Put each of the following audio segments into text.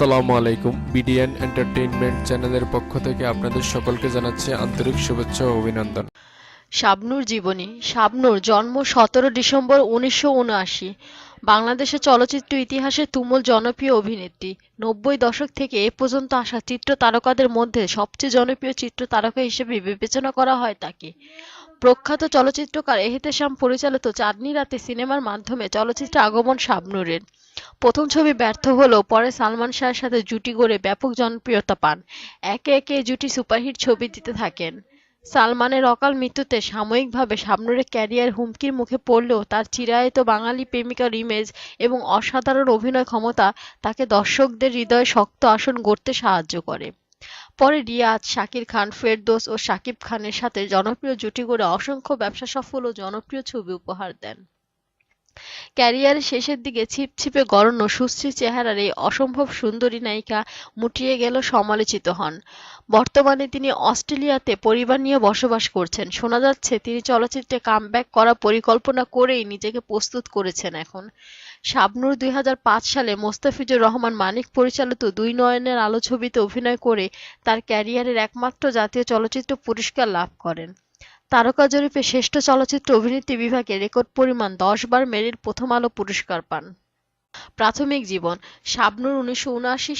আসসালামু আলাইকুম। BDN entertainment চ্যানেলের পক্ষ থেকে আপনাদের সকলকে জানাচ্ছি আন্তরিক শুভেচ্ছা ও অভিনন্দন। শাবনুর জীবনী, শাবনুর জন্ম সতেরো ডিসেম্বর উনিশশো উনআশি। বাংলাদেশের চলচ্চিত্র ইতিহাসে তুমুল জনপ্রিয় অভিনেত্রী। নব্বই দশক থেকে এ পর্যন্ত আসা চিত্র তারকাদের মধ্যে সবচেয়ে জনপ্রিয় চিত্র তারকা হিসেবে বিবেচনা করা হয় তাকে। প্রখ্যাত চলচ্চিত্রকার এহেতেশাম পরিচালিত চাঁদনি রাতে সিনেমার মাধ্যমে চলচ্চিত্রে আগমন শাবনূরের। প্রথম ছবি ব্যর্থ হলেও পরে সালমান শাহের সাথে জুটি গড়ে ব্যাপক জনপ্রিয়তা পান। একে একে জুটি সুপারহিট ছবি দিতে থাকেন। সালমানের অকাল মৃত্যুতে সাময়িকভাবে শাবনূরের ক্যারিয়ার হুমকির মুখে পড়লেও তার চিরায়ত বাঙালি প্রেমিকার ইমেজ এবং অসাধারণ অভিনয় ক্ষমতা তাকে দর্শকদের হৃদয়ে শক্ত আসন গড়তে সাহায্য করে। পরে রিয়াজ, শাকির খান, ফেরদৌস ও শাকিব খানের সাথে জনপ্রিয় জুটি গড়ে অসংখ্য ব্যবসা সফল ও জনপ্রিয় ছবি উপহার দেন। ক্যারিয়ারের শেষের দিকে ছিপছিপে গড়ন সুশ্রী চেহারার এই অসম্ভব সুন্দরী নায়িকা মুটিয়ে গেল সমালোচিত হন। বর্তমানে তিনি অস্ট্রেলিয়াতে পরিবার নিয়ে বসবাস করছেন। শোনা যাচ্ছে, তিনি চলচ্চিত্রে কামব্যাক করার পরিকল্পনা করেই নিজেকে প্রস্তুত করেছেন এখন। শাবনূর দুই সালে মোস্তাফিজুর রহমান মানিক পরিচালিত দুই নয়নের আলো ছবিতে অভিনয় করে তার ক্যারিয়ারের একমাত্র জাতীয় চলচ্চিত্র পুরস্কার লাভ করেন। তারকা জরিপে শ্রেষ্ঠ চলচ্চিত্র অভিনেত্রী বিভাগে রেকর্ড পরিমাণ দশ বার মেরিল প্রথম আলো পুরস্কার পান। প্রাথমিক জীবন, শাবনূর উনিশশো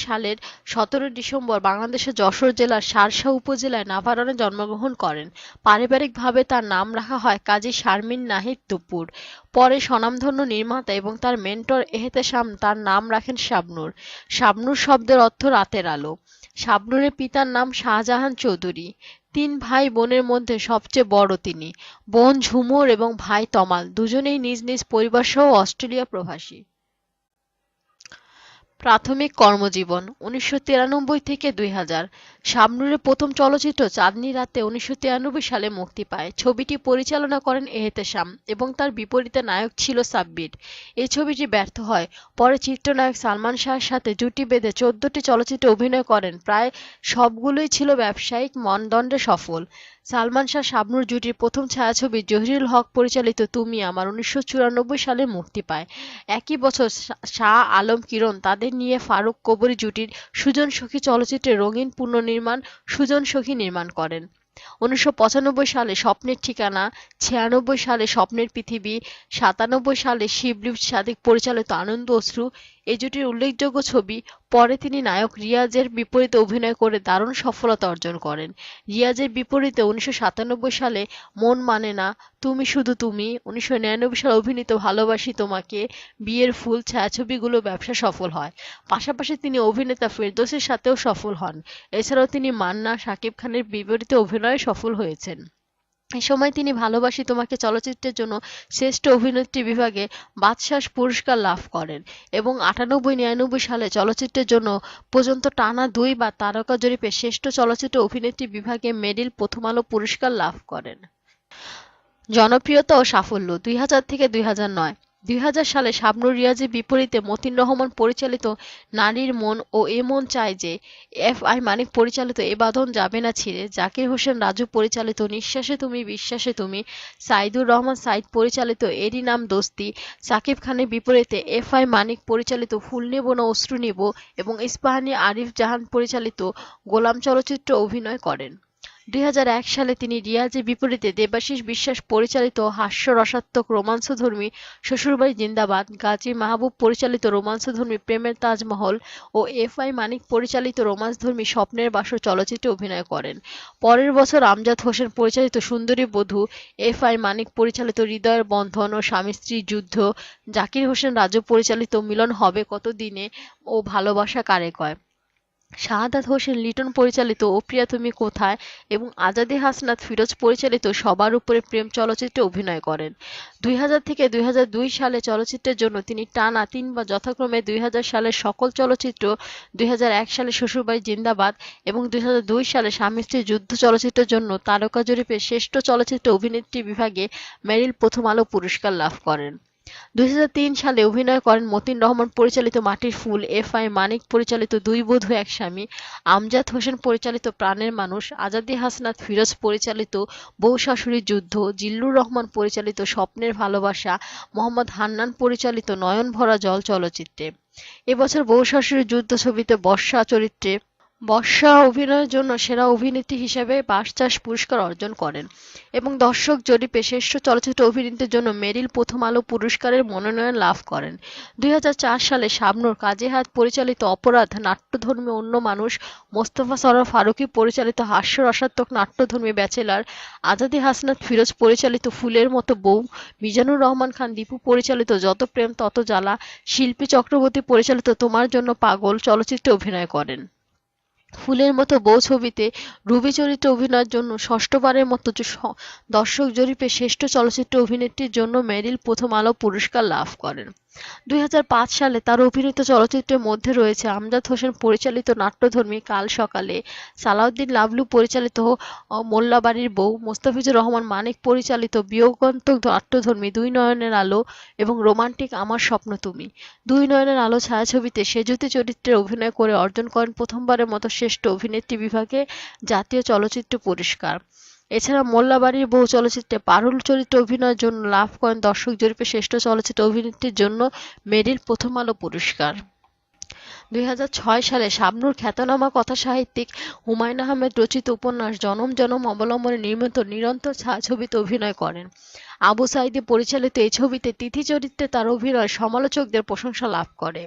সালের সতেরো ডিসেম্বর বাংলাদেশের যশোর জেলার সারসা উপজেলায় নাভারণে জন্মগ্রহণ করেন। পারিবারিকভাবে তার নাম রাখা হয় কাজী শারমিন নাহিদ দুপুর। পরে স্বনামধন্য নির্মাতা এবং তার মেন্টর এহেতেশাম তার নাম রাখেন শাবনূর। শাবনূর শব্দের অর্থ রাতের আলো। শাবনূরের পিতার নাম শাহজাহান চৌধুরী। তিন ভাই বোনের মধ্যে সবচেয়ে বড় তিনি। বোন ঝুমুর এবং ভাই তমাল, দুজনেই নিজ নিজ পরিবার সহ অস্ট্রেলিয়া প্রবাসী। প্রাথমিক কর্মজীবন, উনিশশো তিরানব্বই থেকে দুই হাজার। হাজার শাবনূরের প্রথম চলচ্চিত্র চাঁদনি রাতে উনিশশো তিরানব্বই সালে মুক্তি পায়। ছবিটি পরিচালনা করেন এহেতেশাম এবং তার বিপরীতে নায়ক ছিল সাব্বির। এই ছবিটি ব্যর্থ হয়। পরে চিত্রনায়ক সালমান শাহের সাথে জুটি বেঁধে চোদ্দটি চলচ্চিত্রে অভিনয় করেন। প্রায় সবগুলোই ছিল ব্যবসায়িক মানদণ্ডে সফল। সালমান শাহ শাবনুর জুটির প্রথম ছায়াছবি জহিরুল হক পরিচালিত তুমি আমার উনিশশো চুরানব্বই সালে মুক্তি পায়। একই বছর শাহ আলম কিরণ তাদের নিয়ে ফারুক কবরী জুটির সুজন সখী চলচ্চিত্রে রঙিন পুনর্নির্মাণ, সুজন সখী নির্মাণ করেন। উনিশশো পঁচানব্বই সালে স্বপ্নের ঠিকানা, ছিয়ানব্বই সালে স্বপ্নের পৃথিবী, সাতানব্বই সালে শিবলি সাদিক পরিচালিত আনন্দ অশ্রু এই জুটির উল্লেখযোগ্য ছবি, পরে তিনি নায়ক রিয়াজের বিপরীতে অভিনয় করে দারুণ সফলতা অর্জন করেন। রিয়াজের বিপরীতে উনিশশো সাতানব্বই সালে মন মানে না, তুমি শুধু তুমি, উনিশশো নিরানব্বই সালে অভিনীত ভালোবাসি তোমাকে, বিয়ের ফুল, ছায়াছবিগুলো ব্যবসা সফল হয়। পাশাপাশি তিনি অভিনেতা ফেরদৌসের সাথেও সফল হন। এছাড়াও তিনি মান্না, শাকিব খানের বিপরীতে অভিনয়ে সফল হয়েছেন। এ সময় তিনি ভালোবাসি তোমাকে চলচ্চিত্রের জন্য শ্রেষ্ঠ অভিনেত্রী বিভাগে বাচসাস পুরস্কার লাভ করেন এবং আটানব্বই নিরানব্বই সালে চলচ্চিত্রের জন্য পর্যন্ত টানা দুই বা তারকা জরিপে শ্রেষ্ঠ চলচ্চিত্র অভিনেত্রী বিভাগে মেরিল প্রথম আলো পুরস্কার লাভ করেন। জনপ্রিয়তা ও সাফল্য দুই হাজার থেকে দুই দুই হাজার সালে শাবনূর রিয়াজের বিপরীতে মতিন রহমান পরিচালিত নারীর মন ও এ মন চায় যে এফ আই মানিক পরিচালিত এ বাঁধন যাবে না ছিঁড়ে। জাকির হোসেন রাজু পরিচালিত নিঃশ্বাসে তুমি, বিশ্বাসে তুমি, সাইদুর রহমান সাইদ পরিচালিত এরই নাম দোস্তি, সাকিব খানের বিপরীতে এফ আই মানিক পরিচালিত ফুল নেব না অশ্রু নেব এবং ইস্পাহানি আরিফ জাহান পরিচালিত গোলাম চলচ্চিত্রে অভিনয় করেন। দুই হাজার এক সালে তিনি রিয়াজের বিপরীতে দেবাশিস বিশ্বাস পরিচালিত হাস্যরসাত্মক রোমান্সধর্মী শ্বশুরবাড়ি জিন্দাবাদ, গাজী মাহবুব পরিচালিত রোমান্সধর্মী প্রেমের তাজমহল ও এফ আই মানিক পরিচালিত রোমান্সধর্মী স্বপ্নের বাসর চলচ্চিত্রে অভিনয় করেন। পরের বছর আমজাদ হোসেন পরিচালিত সুন্দরী বধূ এফ আই মানিক পরিচালিত হৃদয়ের বন্ধন ও স্বামী স্ত্রীর যুদ্ধ, জাকির হোসেন রাজু পরিচালিত মিলন হবে কত দিনে ও ভালোবাসা কারে কয়? শাহাদাত হোসেন লিটন পরিচালিত ও প্রিয়া তুমি কোথায় এবং আজাদি হাসনাত ফিরোজ পরিচালিত সবার উপরে প্রেম চলচ্চিত্রে অভিনয় করেন। দুই হাজার থেকে দুই হাজার দুই সালে চলচ্চিত্রের জন্য তিনি টানা তিনবার যথাক্রমে দুই হাজার সালের সকল চলচ্চিত্র, দুই হাজার এক সালে শ্বশুরবাড়ি জিন্দাবাদ এবং দুই হাজার দুই সালে স্বামী স্ত্রী যুদ্ধ চলচ্চিত্রের জন্য তারকা জরিপে শ্রেষ্ঠ চলচ্চিত্র অভিনেত্রী বিভাগে মেরিল প্রথম আলো পুরস্কার লাভ করেন। দুই হাজার তিন সালে অভিনয় করেন মতিন রহমান, পরিচালিত মাটির ফুল এফ আই মানিক, পরিচালিত দুই বধূ, এক স্বামী, আমজাদ হোসেন, পরিচালিত প্রাণের মানুষ, আজাদি হাসনাত ফিরোজ, পরিচালিত বউ শাশুড়ির যুদ্ধ, জিল্লুর রহমান, পরিচালিত স্বপ্নের ভালোবাসা, মোহাম্মদ হান্নান, পরিচালিত নয়ন ভরা জল চলচ্চিত্রে। এবছর বউ শাশুড়ির যুদ্ধ ছবিতে বর্ষা চরিত্রে বর্ষা অভিনয়ের জন্য সেরা অভিনেত্রী হিসেবে বাসচাষ পুরস্কার অর্জন করেন এবং দর্শক জরিপে শ্রেষ্ঠ চলচ্চিত্র অভিনেত্রীর জন্য মেরিল প্রথম আলো পুরস্কারের মনোনয়ন লাভ করেন। দুই হাজার চার সালে শাবনুর কাজী হায়াত পরিচালিত অপরাধ নাট্যধর্মী অন্য মানুষ মোস্তফা সরোয়ার ফারুকী পরিচালিত হাস্যরসাত্মক নাট্যধর্মী ব্যাচেলার আজাদি হাসনাত ফিরোজ পরিচালিত ফুলের মতো বউ, মিজানুর রহমান খান দীপু পরিচালিত যত প্রেম তত জ্বালা, শিল্পী চক্রবর্তী পরিচালিত তোমার জন্য পাগল চলচ্চিত্রে অভিনয় করেন। ফুলের মতো বউ ছবিতে রুবি চরিত্রে অভিনয়ের জন্য ষষ্ঠবারের মতো দর্শক জরিপে শ্রেষ্ঠ চলচ্চিত্র অভিনেত্রীর জন্য মেরিল প্রথম আলো পুরস্কার লাভ করেন। দুই হাজার পাঁচ সালে তার অভিনীত চলচ্চিত্রের মধ্যে রয়েছে আমজাদ হোসেন পরিচালিত নাট্যধর্মী কাল সকালে, সালাউদ্দিন লাবলু পরিচালিত মোল্লাবাড়ির বউ, মোস্তাফিজুর রহমান মানিক পরিচালিত, বিয়োগান্তক নাট্যধর্মী দুই নয়নের আলো এবং রোমান্টিক আমার স্বপ্ন তুমি। দুই নয়নের আলো ছায়াছবিতে সেজুতি চরিত্রে অভিনয় করে অর্জন করেন প্রথমবারের মতো শ্রেষ্ঠ অভিনেত্রী বিভাগে জাতীয় চলচ্চিত্র পুরস্কার। এছাড়া মোল্লাবাড়ির বহু চলচ্চিত্রে পারুল চরিত্রে অভিনয়ের জন্য লাভ করেন দর্শক জরিপে শ্রেষ্ঠ চলচ্চিত্র অভিনেত্রীর জন্য মেরিল প্রথম আলো পুরস্কার। দুই হাজার ছয় সালে শাবনূর খ্যাতনামা কথা সাহিত্যিক হুমায়ুন আহমেদ রচিত উপন্যাস জনম জনম অবলম্বনে নির্মিত নিরন্তর ছায়াছবিতে অভিনয় করেন। আবু সাইদি পরিচালিত এই ছবিতে তিথি চরিত্রে তার অভিনয় সমালোচকদের প্রশংসা লাভ করে।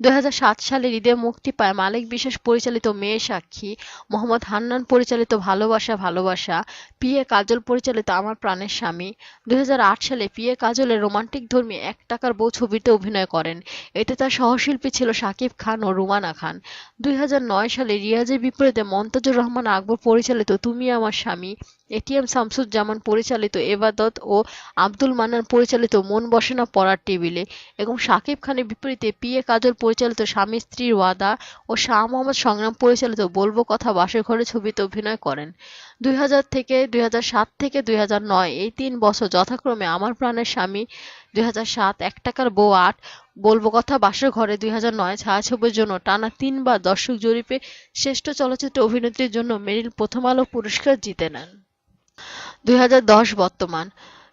দুই সালে ঈদে মুক্তি পায় মালিক বিশ্বাস পরিচালিত মেয়ে সাক্ষী, মোহাম্মদ হান্নান পরিচালিত ভালোবাসা ভালোবাসা পি এ কাজল পরিচালিত আমার প্রাণের স্বামী। দুই হাজার আট সালে পি এ কাজলের রোমান্টিক ধর্মী এক টাকার বউ ছবিতে অভিনয় করেন। এতে তার সহশিল্পী ছিল শাকিব খান ও রুমানা খান। দুই হাজার নয় সালে রিয়াজের বিপরীতে মন্তাজুর রহমান আকবর পরিচালিত তুমি আমার স্বামী এটিএম শামসুজ্জামান পরিচালিত, এবাদত ও আব্দুল মান্নান পরিচালিত মন বসে না পড়ার টেবিলে এবং শাকিব খানের বিপরীতে পি এ কাজল পরিচালিত স্বামী স্ত্রীর ওয়াদা ও শাহ মোহাম্মদ সংগ্রাম পরিচালিত বলব কথা বাসর ঘরে ছবিতে অভিনয় করেন। দুই হাজার থেকে দুই হাজার সাত থেকে দুই হাজার নয় এই তিন বছর যথাক্রমে আমার প্রাণের স্বামী দুই এক টাকার বউ আট বলব কথা বাসর ঘরে দুই হাজার নয় ছায়াছবির জন্য টানা তিনবার দর্শক জরিপে শ্রেষ্ঠ চলচ্চিত্র অভিনেত্রীর জন্য মেরিল প্রথম আলো পুরস্কার জিতে নেন। দুই বর্তমান।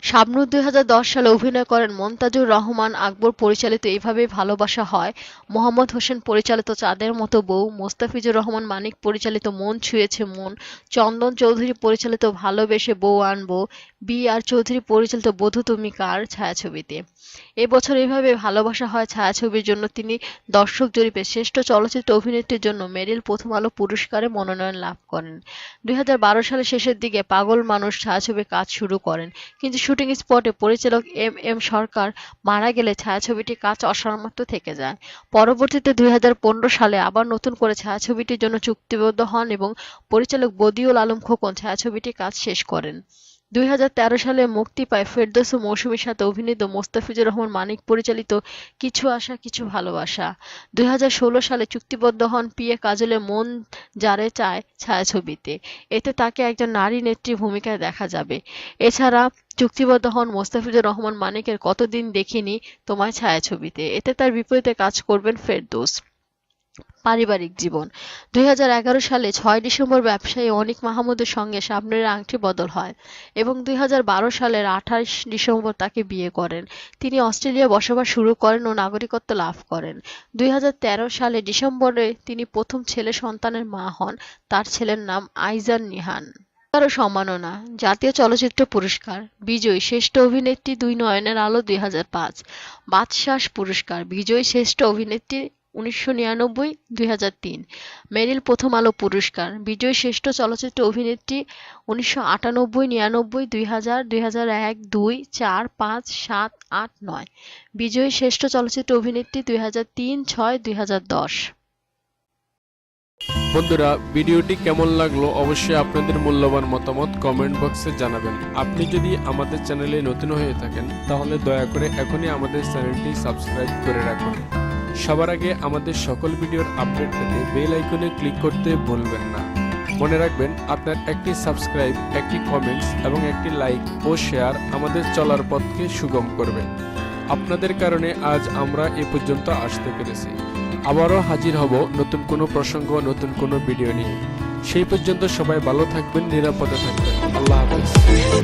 শাবনূর দুই সালে অভিনয় করেন মন্তাজুর রহমান আকবর পরিচালিত এইভাবে ভালোবাসা হয়। মোহাম্মদ হোসেন পরিচালিত চাঁদের মতো বউ। মোস্তাফিজুর রহমান মানিক পরিচালিত মন ছুঁয়েছে মন। চন্দন চৌধুরী পরিচালিত ভালোবেসে বউ আনব। বি আর চৌধুরী পরিচালিত বধূ তুমি কার ছায়াছবিতে? এবছর এভাবে ভালোবাসা হয় ছায়াছবির জন্য তিনি দর্শক জরিপে শ্রেষ্ঠ চলচ্চিত্র অভিনেত্রীর জন্য মেরিল প্রথম আলো পুরস্কারে মনোনয়ন লাভ করেন। দুই হাজার বারো সালের শেষের দিকে পাগল মানুষ ছায়াছবির কাজ শুরু করেন। কিন্তু শুটিং স্পটে পরিচালক এম এম সরকার মারা গেলে ছায়াছবিটির কাজ অসমাপ্ত থেকে যায়। পরবর্তীতে দুই হাজার পনেরো সালে আবার নতুন করে ছায়াছবিটির জন্য চুক্তিবদ্ধ হন এবং পরিচালক বদিউল আলম খোকন ছায়াছবিটির কাজ শেষ করেন। দুই হাজার তেরো সালে মুক্তি পায় ফেরদৌস ও মৌসুমীর সাথে অভিনীত মোস্তাফিজুর রহমান মানিক পরিচালিত কিছু আশা, কিছু ভালোবাসা। দুই হাজার ষোলো সালে চুক্তিবদ্ধ হন পি এ কাজলের মন যারে চায় ছায়াছবিতে। এতে তাকে একজন নারী নেত্রী ভূমিকায় দেখা যাবে। এছাড়া চুক্তিবদ্ধ হন মোস্তাফিজুর রহমান মানিকের কতদিন দেখিনি তোমায় ছায়াছবিতে এতে তার বিপরীতে কাজ করবেন ফেরদৌস। পারিবারিক জীবন। দুই হাজার এগারো সালে ছয় ডিসেম্বর ব্যবসায়ী অনিক মাহমুদের সঙ্গে শাবনূরের আংটি বদল হয় এবং দুই হাজার বারো সালের আঠাশ ডিসেম্বর তাকে বিয়ে করেন। তিনি অস্ট্রেলিয়া বসবাস শুরু করেন ও নাগরিকত্ব লাভ করেন। দুই হাজার তেরো সালে ডিসেম্বরে তিনি প্রথম ছেলে সন্তানের মা হন। তার ছেলের নাম আইজান নিহান। আরও সম্মাননা। জাতীয় চলচ্চিত্র পুরস্কার। বিজয়ী শ্রেষ্ঠ অভিনেত্রী দুই নয়নের আলো দুই হাজার পাঁচ। বাদশাস পুরস্কার। বিজয়ী শ্রেষ্ঠ অভিনেত্রী উনিশশো নিরানব্বই, দুই মেরিল প্রথম আলো পুরস্কার। বিজয়ী শ্রেষ্ঠ চলচ্চিত্র অভিনেত্রী উনিশশো আটানব্বই, নিরানব্বই, দুই হাজার দুই হাজার এক, দুই, চার, পাঁচ, সাত, আট, নয়। বিজয়ী শ্রেষ্ঠ চলচ্চিত্র অভিনেত্রী দুই হাজার তিন, ছয়, দুই হাজার দশ। বন্ধুরা, ভিডিওটি কেমন লাগল অবশ্যই আপনাদের মূল্যবান মতামত কমেন্ট বক্সে জানাবেন। আপনি যদি আমাদের চ্যানেলে নতুন হয়ে থাকেন, তাহলে দয়া করে এখনই আমাদের চ্যানেলটি সাবস্ক্রাইব করে রাখুন। সবার আগে আমাদের সকল ভিডিওর আপডেট পেতে বেল আইকনে ক্লিক করতে ভুলবেন না। মনে রাখবেন, আপনার একটি সাবস্ক্রাইব, একটি কমেন্টস এবং একটি লাইক ও শেয়ার আমাদের চলার পথকে সুগম করবে। আপনাদের কারণে আজ আমরা এ পর্যন্ত আসতে পেরেছি। আবারও হাজির হব নতুন কোনো প্রসঙ্গ, নতুন কোনো ভিডিও নিয়ে। সেই পর্যন্ত সবাই ভালো থাকবেন, নিরাপদে থাকবেন। আল্লাহ হাফেজ।